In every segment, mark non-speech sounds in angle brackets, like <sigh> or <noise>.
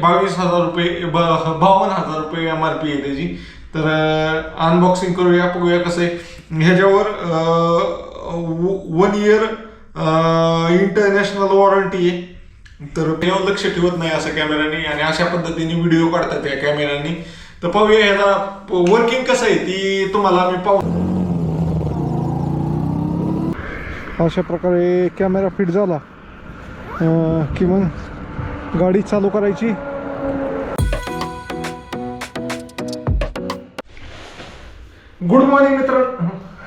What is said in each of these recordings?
बावीस हजार रुपये बावन्न हजार रुपये एम आर पी आहे त्याची. तर अनबॉक्सिंग करूया बघूया कसं आहे. ह्याच्यावर वन इयर इंटरनॅशनल वॉरंटी आहे. तर तेव्हा लक्ष ठेवत नाही असं कॅमेऱ्याने आणि अशा पद्धतीने व्हिडिओ काढतात या कॅमेऱ्याने तर पाहूया ह्याला वर्किंग कसं आहे ती तुम्हाला मी पाहू. अशा प्रकारे कॅमेरा फिट झाला. की मग गाडी चालू करायची. गुड मॉर्निंग मित्र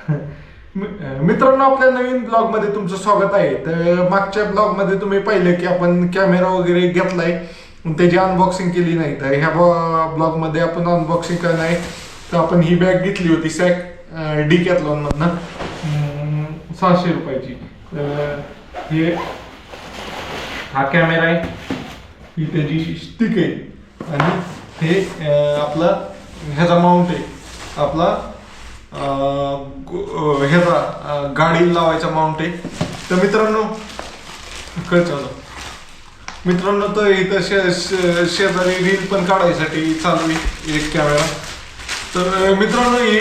<laughs> मित्रांनो आपल्या नवीन ब्लॉगमध्ये तुमचं स्वागत आहे. तर मागच्या ब्लॉगमध्ये तुम्ही पाहिलं की आपण कॅमेरा वगैरे घेतलाय. त्याची अनबॉक्सिंग केली नाही. तर ह्या ब्लॉगमध्ये आपण अनबॉक्सिंग करणार आहे तर आपण ही बॅग घेतली होती सॅक डी कॅथलॉन मधनं. सहाशे रुपयाची. तर हे हा कॅमेरा आहे. ही त्याची स्टिक आहे. आणि हे आपला आपलं ह्याचा माउंट आहे. आपला ह्याचा गाडी लावायचा माउंट आहे तर मित्रांनो कळचं मित्रांनो तर इथं शे शे- शेजारी रील पण काढायसाठी चालू आहे एक कॅमेरा तर मित्रांनो हे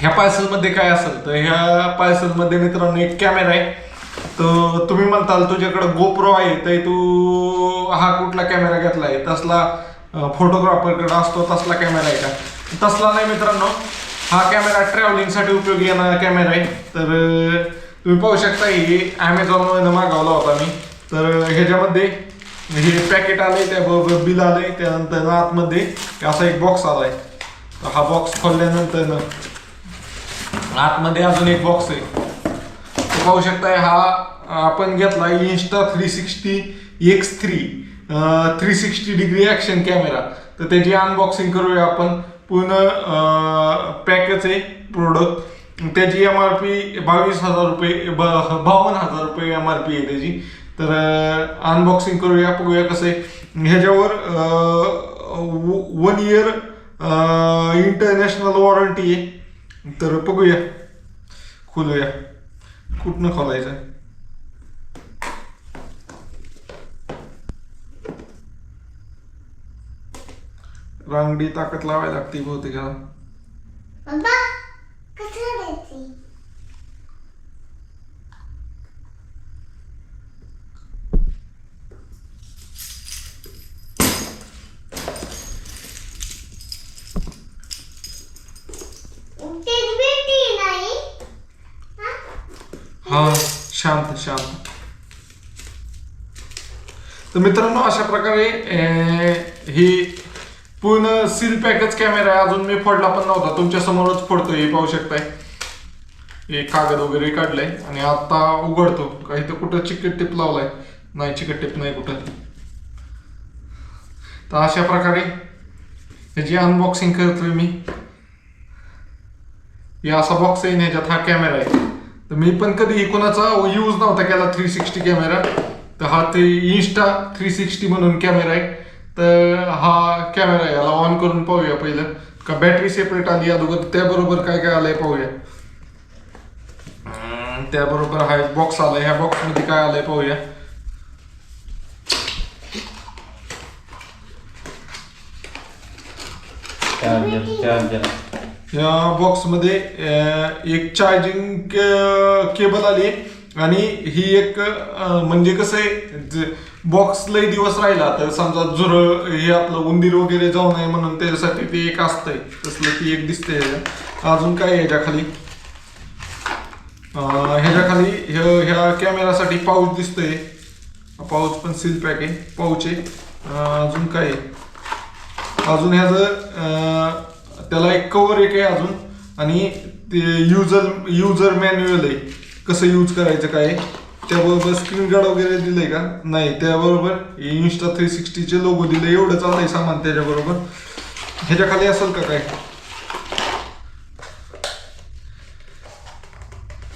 ह्या पायसलमध्ये काय असेल तर ह्या पायसलमध्ये मित्रांनो एक कॅमेरा आहे. तर तुम्ही म्हणताल तुझ्याकडं गोप्रो आहे तर तू हा कुठला कॅमेरा घेतला आहे तसला फोटोग्राफरकडे असतो तसला कॅमेरा आहे का? तसला नाही मित्रांनो. हा कॅमेरा ट्रॅव्हलिंगसाठी उपयोगी येणारा कॅमेरा आहे. तर तुम्ही पाहू शकता हे अमेझॉन मागवला होता मी. तर ह्याच्यामध्ये हे पॅकेट आलंय त्याबरोबर बिल आलंय त्यानंतर आतमध्ये असा एक बॉक्स आलाय. तर हा बॉक्स खोलल्यानंतर आतमध्ये अजून एक बॉक्स आहे. तो पाहू शकताय हा आपण घेतला Insta three sixty X three three sixty degree action camera तर त्याची अनबॉक्सिंग करूया आपण. पूर्ण पॅकच आहे प्रोडक्ट त्याची एम आर पी बावीस हजार रुपये ब- बावन्न हजार रुपये एम आर पी आहे त्याची. तर अनबॉक्सिंग करूया बघूया कसं आहे. ह्याच्यावर वन इयर इंटरनॅशनल वॉरंटी आहे. तर बघूया. खोलूया. कुठनं खोलायचं? रांगडी ताकद लावायला लागते बहुतेक ह्याला बाबा कसं द्यायची तेच भेटली नाही हा? हा शांत शांत तर मित्रांनो अशा प्रकारे अं, ही पूर्ण सील पॅकच कॅमेरा आहे. अजून मी फोडला पण नव्हता. तुमच्या समोरच फोडतोय. हे पाहू शकताय. हे कागद वगैरे काढलाय. आणि आता उघडतो. काही तर कुठं चिकट टिप लावलाय. नाही चिकट टिप नाही कुठं. तर अशा प्रकारे ह्याची अनबॉक्सिंग करतोय मी. हे असा बॉक्स आहे ह्याच्यात हा कॅमेरा आहे. तर मी पण कधी कोणाचा यूज नव्हता केला थ्री सिक्स्टी कॅमेरा. तर हा ते इन्स्टा थ्री सिक्स्टी म्हणून कॅमेरा आहे. तर हा कॅमेरा आहे. याला ऑन करून पाहूया पहिलं. का बॅटरी सेपरेट आली अगोदर त्याबरोबर काय काय आलंय पाहूया. त्याबरोबर हा एक बॉक्स आलाय. ह्या बॉक्समध्ये काय आलंय पाहूया. चार्जर चार्जर या बॉक्समध्ये अं, एक चार्जिंग केबल आली. आणि ही एक म्हणजे कसं आहे? बॉक्स लय दिवस राहिला तर समजा झुरळ हे आपलं उंदीर वगैरे जाऊ नये म्हणून त्याच्यासाठी ते एक असतंय. तसलं ती एक दिसते अजून काय आहे ह्याच्या खाली ह्याच्या खाली ह्या ह्या कॅमेरासाठी पाऊच दिसतोय. पाऊच पण सील पॅक आहे. पाऊच आहे. अजून काय आहे? अजून ह्याचं त्याला एक कवर एक आहे अजून. आणि ते युजर युजर मॅन्युअल आहे. कसं यूज करायचं काय? त्याबरोबर स्क्रीन गार्ड वगैरे दिलंय का? नाही त्याबरोबर इन्स्टा थ्री सिक्स्टीचे लोगो दिले एवढं चाललंय सामान त्याच्याबरोबर. ह्याच्या खाली असेल का काय?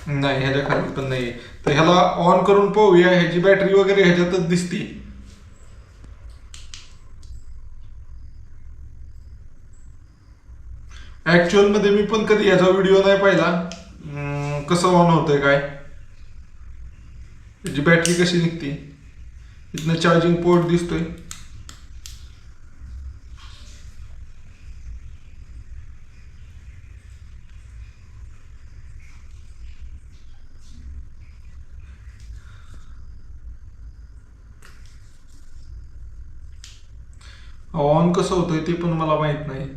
नाही ह्याच्या खाली पण नाही तर ह्याला ऑन करून पाहूया. ह्याची बॅटरी वगैरे ह्याच्यातच दिसते. ऍक्च्युअलमध्ये मी पण कधी याचा व्हिडिओ नाही पाहिला. कसं ऑन होतंय काय? त्याची बॅटरी कशी निघते? इथनं चार्जिंग पोर्ट दिसतोय. ऑन कसं होतंय ते पण मला माहीत नाही.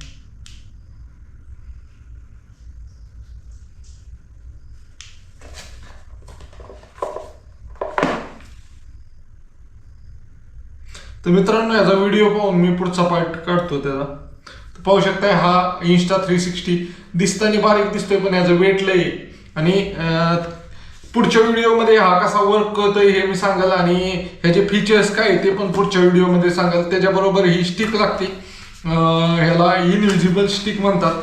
तर मित्रांनो याचा व्हिडिओ पाहून मी पुढचा पार्ट काढतो त्याचा. पाहू शकताय हा इन्स्टा थ्री सिक्स्टी दिसताना बारीक दिसतोय पण याचं वेट लय आणि पुढच्या व्हिडिओमध्ये हा कसा वर्क करतोय हे मी सांगाल आणि ह्याचे फीचर्स काय ते पण पुढच्या व्हिडिओमध्ये सांगाल त्याच्याबरोबर ही स्टिक लागते. ह्याला इनविजिबल स्टिक म्हणतात.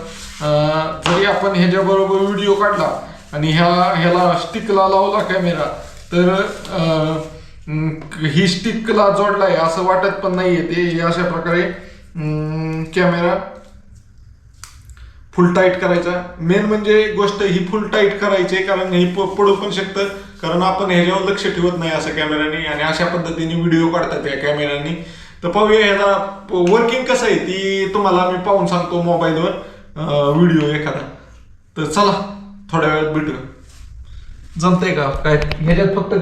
जरी आपण ह्याच्याबरोबर व्हिडिओ काढला आणि ह्या ह्याला स्टिकला लावला कॅमेरा तर ही स्टिकला जोडलाय असं वाटत पण नाहीये ते. अशा प्रकारे कॅमेरा फुल टाईट करायचा. मेन म्हणजे गोष्ट ही फुल टाईट करायची आहे, कारण ही प- पडू पण शकतं. कारण आपण ह्याच्यावर लक्ष ठेवत नाही असं कॅमेऱ्याने आणि अशा पद्धतीने व्हिडिओ काढतात या कॅमेऱ्यानी तर पाहूया ह्याला वर्किंग कसं आहे ती तुम्हाला मी पाहून सांगतो मोबाईलवर व्हिडिओ एखादा. तर चला थोड्या वेळात भेटूया. जमतंय का? काय? ह्याच्यात फक्त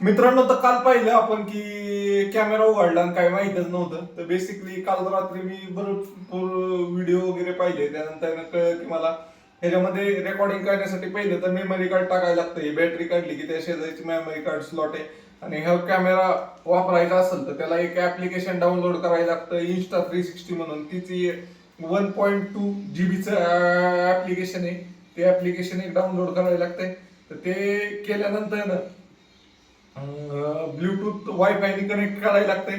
मित्रांनो तर काल पाहिलं आपण की कॅमेरा उघडला आणि काय माहितच नव्हतं. तर बेसिकली काल रात्री मी भरपूर व्हिडिओ वगैरे पाहिले. त्यानंतर कळलं की मला ह्याच्यामध्ये रेकॉर्डिंग करण्यासाठी पहिलं तर मेमरी कार्ड टाकायला लागतं. बॅटरी काढली की त्या शेजारीची मेमरी कार्ड स्लॉट आहे. आणि हा कॅमेरा वापरायचा असेल तर त्याला एक ऍप्लिकेशन डाउनलोड करायला लागतं. इन्स्टा थ्री सिक्स्टी म्हणून. तिची वन पॉईंट टू जी बीचं ऍप्लिकेशन आहे. ते ऍप्लिकेशन एक डाउनलोड करायला लागतंय. तर ते केल्यानंतर ना ब्लूटूथ वायफायने कनेक्ट करायला लागते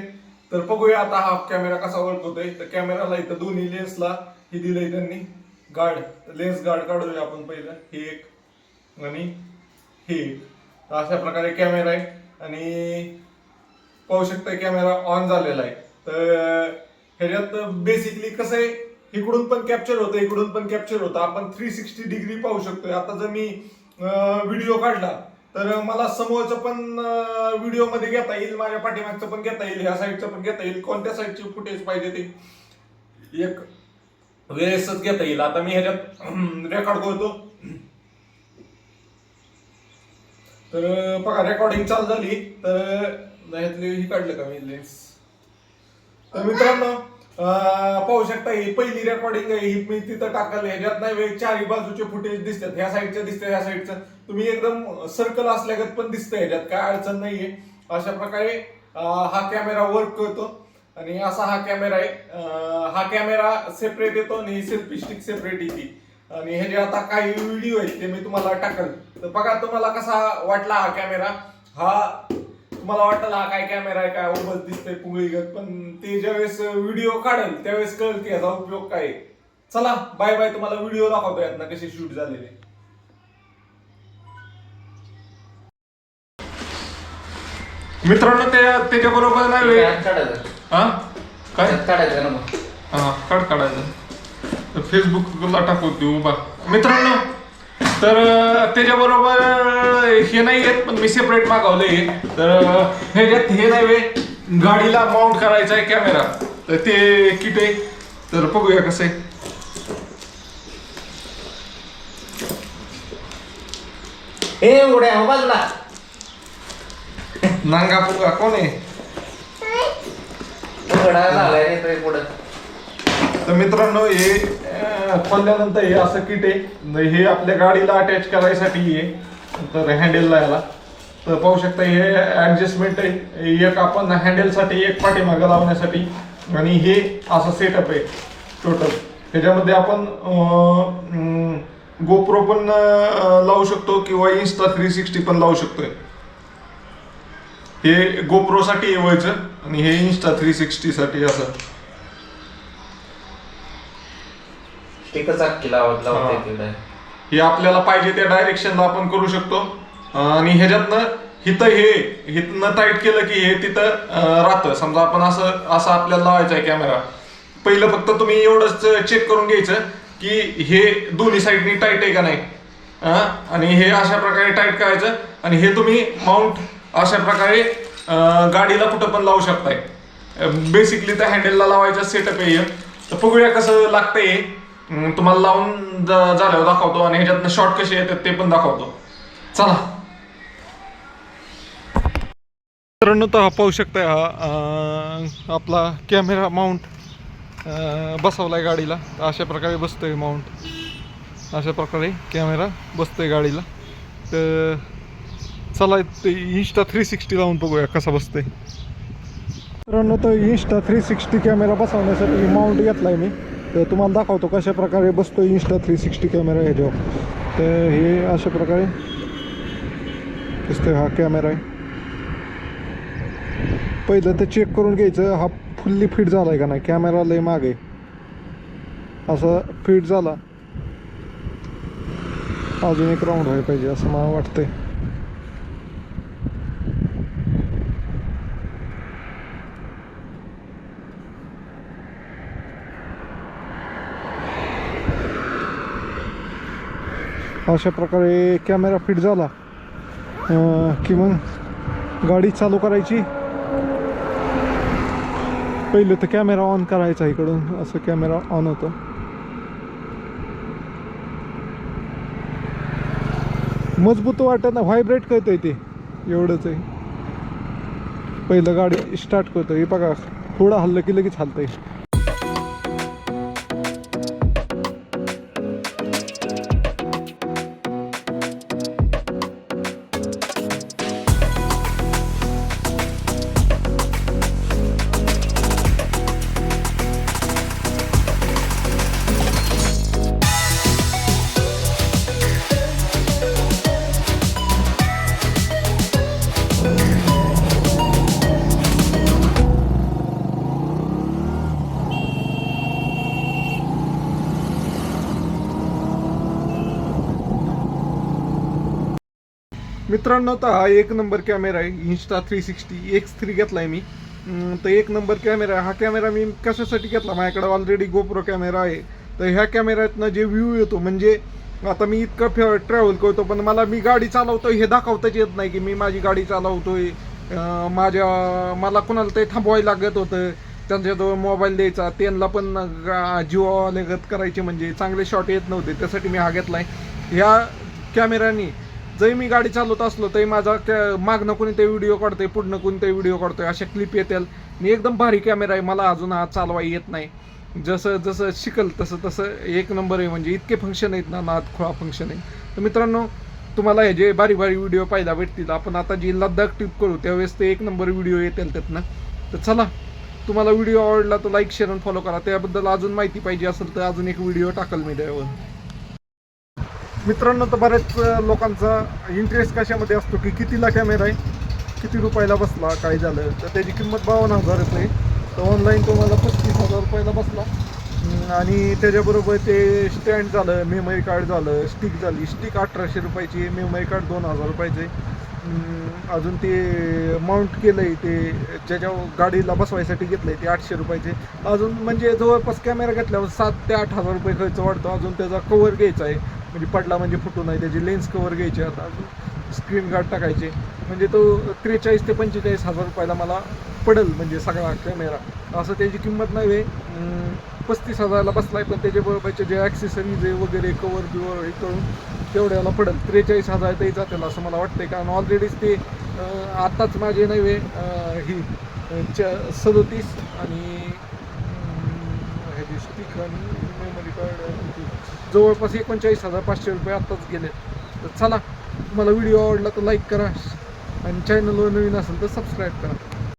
तर बघूया आता हा कॅमेरा कसा वर्क होतोय. तर कॅमेराला इथं दोन्ही लेन्सला हे दिलंय त्यांनी. गार्ड लेन्स गार्ड काढूया आपण पहिलं. हे एक आणि हे एक. अशा प्रकारे कॅमेरा आहे. आणि पाहू शकता कॅमेरा ऑन झालेला आहे. तर ह्याच्यात बेसिकली कसं आहे? इकडून पण कॅप्चर होतं इकडून पण कॅप्चर होतं. आपण थ्री सिक्स्टी डिग्री पाहू शकतोय. आता जर मी व्हिडिओ काढला तर मला समोरचं पण व्हिडिओमध्ये घेता येईल माझ्या पाठीमागचं पण घेता येईल ह्या साईडचं पण घेता येईल कोणत्या साईडचे फुटेज पाहिजे ते. एक वेळेसच घेता येईल. आता मी ह्याच्यात रेकॉर्ड करतो. तर बघा रेकॉर्डिंग चालू झाली. तर ह्यातली ही काढलं का मी? लेन्स तर मित्रांनो पाहू शकता ही पहिली रेकॉर्डिंग आहे ही मी तिथं टाकल ह्याच्यात नाही वेग चारही बाजूचे फुटेज दिसतात. ह्या साईडचं दिसतं ह्या साईडचं तुम्ही एकदम सर्कल असल्यागत पण दिसतंय ह्याच्यात काय अडचण नाहीये. अशा प्रकारे हा कॅमेरा वर्क करतो. आणि असा हा कॅमेरा आहे. हा कॅमेरा सेपरेट येतो आणि सेल्फी स्टिक सेपरेट येते. आणि ह्याचे आता काही व्हिडिओ आहेत ते मी तुम्हाला टाकल. तर बघा तुम्हाला कसा वाटला हा कॅमेरा हा तुम्हाला वाटलं हा काय कॅमेरा आहे काय उभं दिसतंय पुंगळीगत. पण ते ज्यावेळेस व्हिडिओ काढेल त्यावेळेस कळेल की याचा उपयोग काय. चला बाय बाय तुम्हाला व्हिडिओ दाखवतो यातनं कसे शूट झालेले. मित्रांनो ते त्याच्या बरोबर नाही काढायचं. हा? काय? काढायचं ना मग. हा काढ काढायचं. फेसबुकला टाकू देऊ उभा. मित्रांनो तर त्याच्याबरोबर हे नाही येत पण मी सेपरेट मागवले तर ह्याच्यात हे नाही वे. गाडीला माउंट करायचा आहे कॅमेरा तर ते किट आहे. तर बघूया कसं आहे. ए उड्या हो बाजूला. नांगा पुंगा कोण आहे? उघडा झालाय रे तो पुढं. तर मित्रांनो हे खोलल्यानंतर हे असं किट आहे. हे आपल्या गाडीला अटॅच करायसाठी आहे तर हँडेलला याला. तर पाहू शकता हे ऍडजस्टमेंट आहे. एक आपण हँडेलसाठी एक पाठीमागं लावण्यासाठी. आणि हे असं सेटअप आहे टोटल ह्याच्यामध्ये आपण गोप्रो पण लावू शकतो किंवा इन्स्टा थ्री सिक्स्टी पण लावू शकतोय. हे गोप्रो साठी व्हायचं आणि हे इन्स्टा थ्री सिक्स्टीसाठी असं. टिकच अख्खी लावत लावत हा. हे आपल्याला पाहिजे त्या डायरेक्शनला आपण करू शकतो आणि ह्याच्यातनं हिथं हे हिथनं टाईट केलं की हे तिथं अं, राहतं समजा आपण असं असं आपल्याला लावायचं आहे कॅमेरा पहिलं फक्त तुम्ही एवढंच चेक करून घ्यायचं की हे दोन्ही साईडनी टाईट आहे का नाही अं, आणि हे अशा प्रकारे टाईट करायचं आणि हे तुम्ही माउंट अशा प्रकारे अं, गाडीला कुठं पण लावू शकताय बेसिकली त्या हँडलला लावायचं सेटअप आहे हे. तर बघूया कसं लागतंय हे. तुम्हाला लावून झाल्यावर दाखवतो आणि ह्याच्यातनं शॉर्ट कसे येतात ते पण दाखवतो. चला. मित्रांनो तर हा पाहू शकताय हा आपला कॅमेरा माउंट बसवलाय गाडीला. अशा प्रकारे बसतोय माउंट अशा प्रकारे कॅमेरा बसतोय गाडीला. तर चला ते इन्स्टा थ्री सिक्स्टी लावून बघूया कसा बसतोय. मित्रांनो तर इन्स्टा थ्री सिक्स्टी कॅमेरा बसवण्यासाठी माउंट घेतलाय मी. तर तुम्हाला दाखवतो कशा प्रकारे बसतो इन्स्टा थ्री सिक्स्टी कॅमेरा ह्याच्यावर तर हे अशा प्रकारे दिसतोय हा कॅमेरा आहे. पहिलं तर चेक करून घ्यायचं हा फुल्ली फिट झाला आहे का नाही? कॅमेरा लय मागे. असा फिट झाला. अजून एक राऊंड व्हायला पाहिजे असं मला वाटतंय. अशा प्रकारे कॅमेरा फिट झाला. की मग गाडी चालू करायची. पहिलं तर कॅमेरा ऑन करायचा इकडून असं कॅमेरा ऑन होतो. मजबूत वाटत ना व्हायब्रेट आहे ते एवढंच आहे. पहिलं गाडी स्टार्ट करतो हे बघा थोडं हल्लं की लगेच हलतंय. मित्रांनो तर हा एक नंबर कॅमेरा आहे Insta three sixty X three घेतलाय मी. तर एक नंबर कॅमेरा आहे. हा कॅमेरा मी कशासाठी घेतला? माझ्याकडे ऑलरेडी गोप्रो कॅमेरा आहे. तर ह्या कॅमेऱ्यातनं जे व्ह्यू येतो म्हणजे आता मी इतकं ट्रॅव्हल करतो पण मला मी गाडी चालवतो हे दाखवताच येत नाही की मी माझी गाडी चालवतोय. माझ्या मला कुणाला ते थांबवायला लागत होतं. त्यांच्याजवळ मोबाईल द्यायचा. त्यांना पण जीवावाले गत करायचे म्हणजे चांगले शॉट येत नव्हते. त्यासाठी मी हा घेतला आहे ह्या कॅमेऱ्यानी जरी मी गाडी चालवत असलो तरी माझा त्या मागणं कोणी ते व्हिडिओ काढतोय पुढनं कोणी ते व्हिडिओ काढतोय अशा क्लिप येतील. मी एकदम भारी कॅमेरा आहे मला अजून हा चालवा येत नाही. जसं जसं शिकल तसं तसं एक नंबर आहे म्हणजे इतके फंक्शन आहेत ना नाद खोळा फंक्शन आहे. तर मित्रांनो तुम्हाला हे जे बारी बारी व्हिडिओ पाहायला भेटतील आपण आता जी लद्दाख ट्रिप करू त्यावेळेस ते एक नंबर व्हिडिओ येतील त्यातनं. तर चला तुम्हाला व्हिडिओ आवडला तर लाईक शेअर आणि फॉलो करा. त्याबद्दल अजून माहिती पाहिजे असेल तर अजून एक व्हिडिओ टाकल मी त्यावर. मित्रांनो तर बऱ्याच लोकांचा इंटरेस्ट कशामध्ये असतो की कितीला कॅमेरा आहे किती रुपयाला बसला काय झालं तर त्याची किंमत बावन्न हजार रुपये तर ऑनलाईन तुम्हाला पस्तीस हजार रुपयाला बसला. आणि त्याच्याबरोबर ते स्टँड झालं मेमरी कार्ड झालं स्टिक झाली. स्टिक अठराशे रुपयाची मेमरी कार्ड दोन हजार रुपयाचे अजून ते माउंट केलं आहे ते ज्याच्या गाडीला बसवायसाठी घेतलं आहे ते आठशे रुपयाचे अजून म्हणजे जवळपास कॅमेरा घेतल्यावर सात ते आठ हजार रुपये खर्च वाढतो. अजून त्याचा कवर घ्यायचा आहे. म्हणजे पडला म्हणजे फुटू नाही त्याची लेन्स कवर घ्यायची आता. अजून स्क्रीन गार्ड टाकायचे. म्हणजे तो त्रेचाळीस ते पंचेचाळीस हजार रुपयाला मला पडेल म्हणजे सगळा कॅमेरा असं त्याची किंमत नाही आहे. अं, पस्तीस हजाराला आहे पण त्याच्याबरोबरचे जे ॲक्सेसरीज आहे वगैरे कवर बिवर हे करून तेवढ्याला पडेल. त्रेचाळीस हजार तरी जातील असं मला वाटतं आहे कारण ऑलरेडीच ते आत्ताच माझे नव्हे ही च सदोतीस आणि अं, ह्याची स्टिक आणि मेमरी कार्ड जवळपास एकोणचाळीस हजार पाचशे रुपये आत्ताच गेले. तर चला तुम्हाला व्हिडिओ आवडला तर लाईक करा आणि चॅनलवर नवीन असेल तर सबस्क्राईब करा.